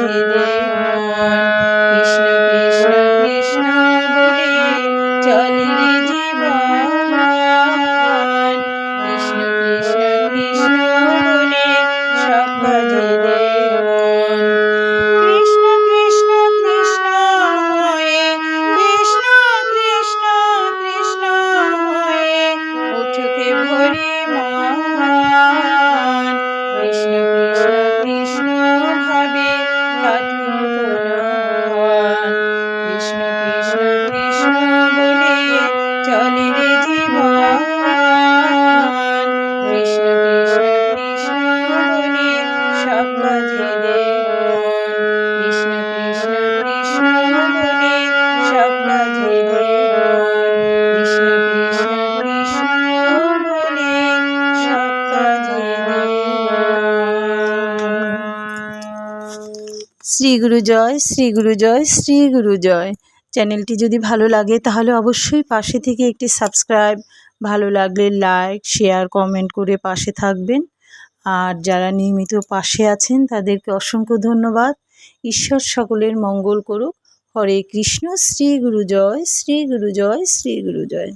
Bye. traditional Shri Guru জয়, শ্রী গুরু জয়, শ্রী গুরু জয়। চ্যানেলটি যদি ভালো লাগে, তাহলে অবশ্যই পাশে থেকে একটি সাবস্ক্রাইব, ভালো লাগলে লাইক, শেয়ার, কমেন্ট করে পাশে থাকবেন। আর যারা নিয়মিত পাশে আছেন, তাদেরকে অসংখ্য ধন্যবাদ। ঈশ্বর সকলের মঙ্গল করুক। হরে কৃষ্ণ, শ্রী গুরু জয়, শ্রী গুরু জয়, শ্রী গুরু জয়।